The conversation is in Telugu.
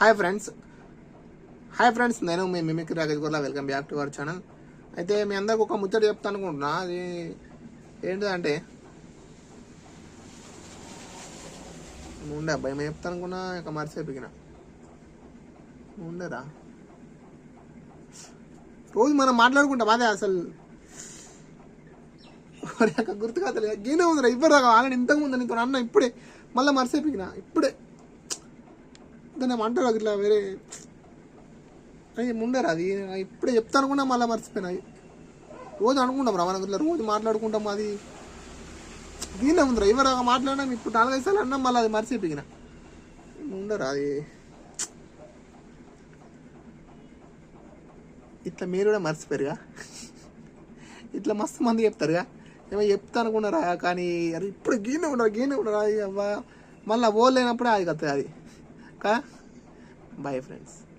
హాయ్ ఫ్రెండ్స్ హాయ్ ఫ్రెండ్స్ నేను మీ mimic Rakesh Gurla welcome back to our channel అయితే మీ అందరికి ఒక ముచ్చట చెప్తాను అనుకుంటున్నా. అది ఏంటిదంటే ఉండే అబ్బాయి మేము చెప్తాను అనుకున్నా? ఇక మరిసేపికిన ఉండేరా రోజు మనం మాట్లాడుకుంటాం అదే అసలు. గుర్తుకాతలే అక్కడ గుర్తు గీనే ఉందిరా ఇవ్వరు? వాళ్ళని ఇంతకు ముందు నీతో అన్న ఇప్పుడే. మళ్ళీ మరిసేపికిన ఇప్పుడే. దాన్ని అంటారు ఇట్లా వేరే? అది ముందర అది. ఇప్పుడే చెప్తాను కూడా మళ్ళీ మర్చిపోయినా. రోజు అనుకుంటాం రా మనం ఇట్లా రోజు మాట్లాడుకుంటాం అది. దీనే ఉందిరా ఎవరు మాట్లాడినా ఇప్పుడు నాలుగైదు సార్లు అన్నా మళ్ళీ అది మర్చిపోయిన. ఉండరా అది. ఇట్లా మీరు కూడా మర్చిపోయారుగా? ఇట్లా మస్తు మంది చెప్తారుగా? ఏమో చెప్తా అనుకున్నారా కానీ అది ఇప్పుడు గీనే ఉండరు గీనే ఉండరా అవ్వ మళ్ళీ ఓలేనప్పుడే అది కత్తది అది. ka bye friends.